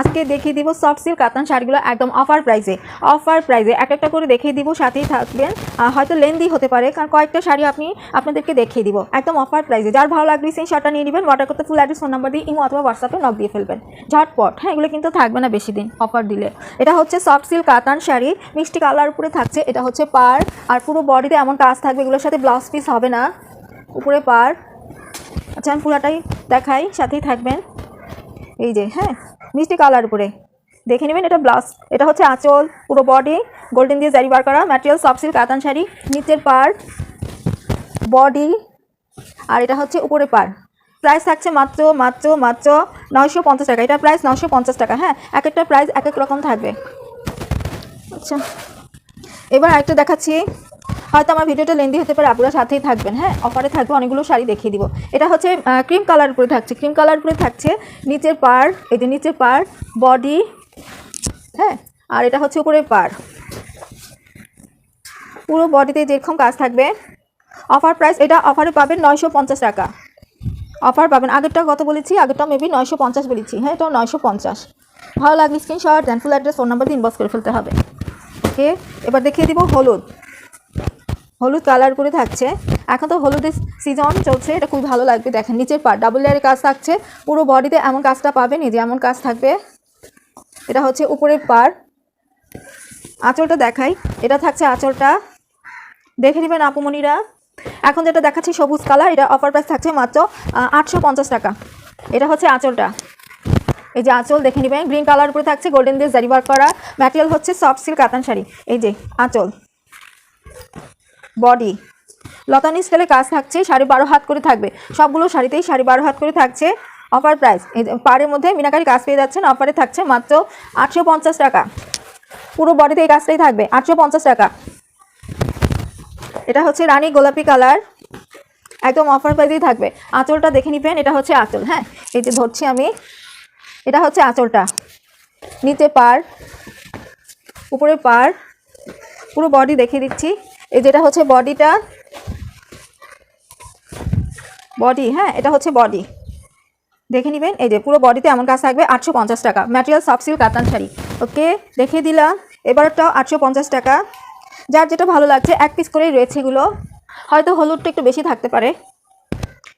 আজকে দেখিয়ে দিব সফট সিল্ক কাতান শাড়িগুলো একদম অফার প্রাইসে অফার প্রাইসে এক একটা করে দেখিয়ে দিব, সাথেই থাকবেন। হয়তো লেন্দি হতে পারে, কারণ কয়েকটা শাড়ি আপনি আপনাদেরকে দেখিয়ে দিব। একদম অফার প্রাইসে যার ভালো লাগবে সেই শার্টটা নিয়ে নেবেন অর্ডার করতে ফুল অ্যাড্রেস ফোন নাম্বার দিয়ে ইমো অথবা হোয়াটসঅ্যাপে নক দিয়ে ফেলবেন। ঝটপট হ্যাঁ এগুলো কিন্তু থাকবে না বেশি দিন অফার দিলে। এটা হচ্ছে সফট সিল্ক কাতান শাড়ি, মিষ্টি কালার উপরে থাকছে, এটা হচ্ছে পার। আর পুরো বডিতে এমন কাজ থাকবে, এগুলোর সাথে ব্লাউজ পিস হবে না। উপরে পার। আচ্ছা আমি পুরাটাই দেখাই, সাথেই থাকবেন। এই যে হ্যাঁ মিষ্টি কালার উপরে। দেখে নেবেন, এটা ব্লাউজ এটা হচ্ছে আঁচল, পুরো বডি গোল্ডেন দিয়ে জারি বার করা ম্যাটেরিয়াল সফট সিল্ক কাতান শাড়ি, নিচের পার বডি আর এটা হচ্ছে উপরে পার প্রাইস থাকছে মাত্র মাত্র মাত্র নয়শো পঞ্চাশ টাকা। এটা প্রাইস নয়শো পঞ্চাশ টাকা হ্যাঁ এক একটা প্রাইস এক এক রকম থাকবে। আচ্ছা এবার আরেকটা দেখাচ্ছি। হয়তো আমার ভিডিওটা লেন্দি হতে পারে আপনারা সাথেই থাকবেন হ্যাঁ? অফারে থাকবে, অনেকগুলো শাড়ি দেখিয়ে দিব। এটা হচ্ছে ক্রিম কালার উপরে থাকছে। ক্রিম কালার উপরে থাকছে নিচের পার এই যে নিচের পার বডি হ্যাঁ? আর এটা হচ্ছে উপরে পার পুরো বডিতে যেরকম কাজ থাকবে অফার প্রাইস এটা অফারে পাবেন নয়শো পঞ্চাশ টাকা। অফার পাবেন। আগেরটা কত বলেছি? আগেরটা মেবি নয়শো পঞ্চাশ বলেছি। হ্যাঁ এটাও নয়শো পঞ্চাশ। ভালো লাগলে স্ক্রিনশট অ্যাড্রেস ফোন নাম্বার দিয়ে ইনবক্স করে ফেলতে হবে। ওকে এবার দেখিয়ে দিব হলুদ। হলুদ কালার করে থাকছে। এখন তো হলুদের সিজন চলছে, এটা খুব ভালো লাগবে দেখেন, নিচের পার ডাবল লেয়ারের কাজ থাকছে। পুরো বডিতে এমন কাজটা পাবেন, এই যে এমন কাজ থাকবে। এটা হচ্ছে উপরের পার আঁচলটা দেখাই, এটা থাকছে আঁচলটা। দেখে নেবেন আপুমনিরা এখন যেটা দেখাচ্ছি সবুজ কালার, এটা অফার প্রাইস থাকছে মাত্র আটশো পঞ্চাশ টাকা। এটা হচ্ছে আঁচলটা। এই যে আঁচল দেখে নেবেন গ্রিন কালার উপরে থাকছে গোল্ডেন দিয়ে জারি বার করা। ম্যাটেরিয়াল হচ্ছে সফট সিল্ক কাতান শাড়ি। এই যে আঁচল। বডি লতানি স্কেলে কাজ থাকছে সাড়ে বারো হাত করে থাকবে। সবগুলো শাড়িতেই সাড়ে বারো হাত করে থাকছে। অফার প্রাইস পাড়ের মধ্যে মিনাকারি কাজ পেয়ে যাচ্ছেন অফারে থাকছে মাত্র আটশো পঞ্চাশ টাকা। পুরো বডিতে এই কাজটাই থাকবে, আটশো পঞ্চাশ টাকা। এটা হচ্ছে রানী গোলাপি কালার। একদম অফার প্রাইসেই থাকবে। আঁচলটা দেখে নিবেন, এটা হচ্ছে আঁচল হ্যাঁ? এই যে ধরছি আমি, এটা হচ্ছে আঁচলটা। নিচে পার উপরে পার পুরো বডি দেখিয়ে দিচ্ছি। এই যেটা হচ্ছে বডিটা, বডি হ্যাঁ এটা হচ্ছে বডি। দেখে নেবেন, এই যে পুরো বডিতে এমন কাজ থাকবে, আটশো পঞ্চাশ টাকা। ম্যাটেরিয়াল, সফট সিল্ক, কাতান শাড়ি। ওকে দেখে দিলাম। এবারটাও আটশো পঞ্চাশ টাকা। যার যেটা ভালো লাগছে, এক পিস করেই রয়েছে এগুলো। হয়তো হলুদটা একটু বেশি থাকতে পারে।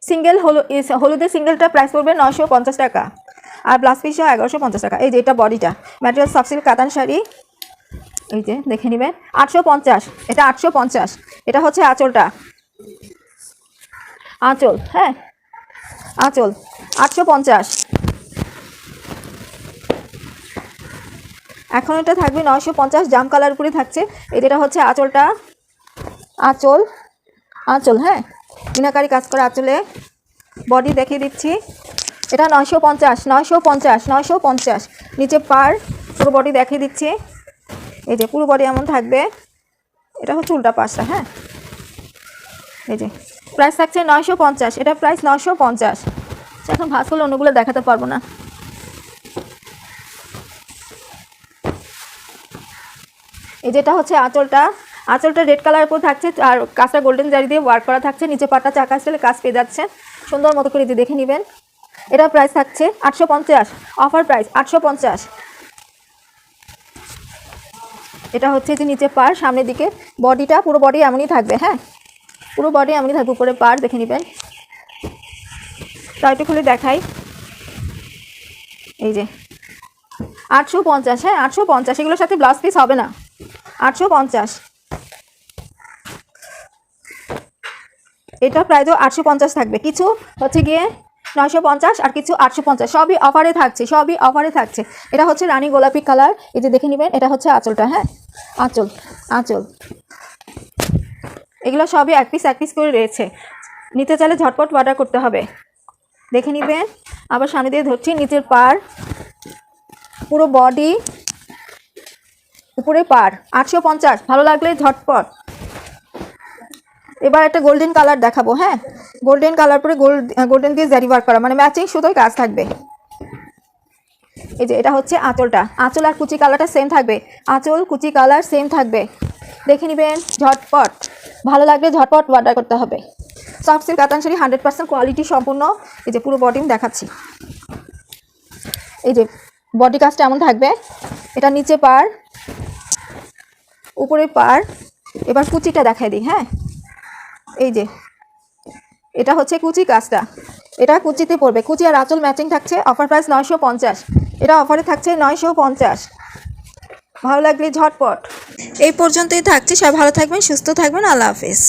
সিঙ্গেল হলুদ হলুদের সিঙ্গেলটা প্রাইস পড়বে নশো টাকা। আর ব্লাউজ পিসও এগারোশো টাকা। এই যে এটা বডিটা। ম্যাটেরিয়াল, সফট কাতান শাড়ি। এই যে, দেখে নেবেন। আটশো পঞ্চাশ, এটা আটশো পঞ্চাশ, এটা হচ্ছে আঁচলটা। আঁচল হ্যাঁ আঁচল, আটশো পঞ্চাশ। এখন এটা থাকবে নয়শো পঞ্চাশ, জাম কালার উপরে থাকছে। এই যেটা হচ্ছে আঁচলটা, আঁচল আঁচল হ্যাঁ মিনাকারি কাজ করা আঁচলে। বডি দেখিয়ে দিচ্ছি। এটা নয়শো পঞ্চাশ নয়শো পঞ্চাশ নয়শো পঞ্চাশ। নিচে পার, পুরো বডি দেখিয়ে দিচ্ছি। এই যে পুরো বডি এমন থাকবে। এটা হচ্ছে উল্টা পাশটা হ্যাঁ? এই যে প্রাইস থাকছে নয়শো পঞ্চাশ, এটা প্রাইস নয়শো পঞ্চাশ। এখন ভাস করলে অন্যগুলো দেখাতে পারব না। এই যেটা হচ্ছে আঁচলটা আঁচলটা রেড কালার উপর থাকছে, আর কাজটা গোল্ডেন জারি দিয়ে ওয়ার্ক করা থাকছে। নিচে পাটা চাকা আসলে কাজ পেয়ে যাচ্ছে। সুন্দর মতো করে দেখে নেবেন। এটা প্রাইস থাকছে আটশো পঞ্চাশ অফার প্রাইস আটশো পঞ্চাশ। এটা হচ্ছে যে নিচে পার সামনের দিকে বডিটা পুরো বডি এমনই থাকবে হ্যাঁ? পুরো বডি এমনই থাকবে উপরে পার দেখে নেবেন। তাই একটু খুলে দেখাই। এই যে, আটশো পঞ্চাশ হ্যাঁ? আটশো পঞ্চাশ, এগুলোর সাথে ব্লাউজ পিস হবে না। আটশো পঞ্চাশ। এটা প্রায় তো আটশো পঞ্চাশ থাকবে। কিছু হচ্ছে গিয়ে নয়শো পঞ্চাশ আর কিছু আটশো পঞ্চাশ। সবই অফারে থাকছে, সবই অফারে থাকছে। এটা হচ্ছে রানী গোলাপি কালার। এই যে দেখে নেবেন, এটা হচ্ছে আঁচলটা হ্যাঁ? আঁচল আঁচল। এগুলো সবই এক পিস এক পিস করে রয়েছে। নিতে চাইলে ঝটপট অর্ডার করতে হবে। দেখে নেবেন, আবার সামনে দিয়ে ধরছি, নিচের পার পুরো বডি উপরে পার আটশো পঞ্চাশ। ভালো লাগলে ঝটপট। এবার একটা গোল্ডেন কালার দেখাবো হ্যাঁ? গোল্ডেন কালার পরে গোল্ড গোল্ডেন দিয়ে জারি বার করা। মানে ম্যাচিং সুতোই কাজ থাকবে। এই যে এটা হচ্ছে আঁচলটা। আঁচল আর কুচি কালারটা সেম থাকবে। আঁচল, কুচি কালার সেম থাকবে। দেখে নেবেন, ঝটপট। ভালো লাগলে ঝটপট অর্ডার করতে হবে। সফট সিল্ক কাতান শাড়ি হান্ড্রেড পার্সেন্ট কোয়ালিটি সম্পূর্ণ। এই যে পুরো বডি দেখাচ্ছি। এই যে বডি কাজটা এমন থাকবে। এটা নিচে পার, উপরে পার। এবার কুচিটা দেখাই দিই হ্যাঁ? এই যে এটা হচ্ছে কুচি কাজটা। এটা কুচিতে পড়বে। কুচি আর আঁচল ম্যাচিং থাকছে। অফার প্রাইস নয়শো পঞ্চাশ। এটা অফারে থাকছে নয়শো পঞ্চাশ। ভালো লাগলে ঝটপট। এই পর্যন্তই থাকছে। সবাই ভালো থাকবেন, সুস্থ থাকবেন। আল্লাহ হাফিজ।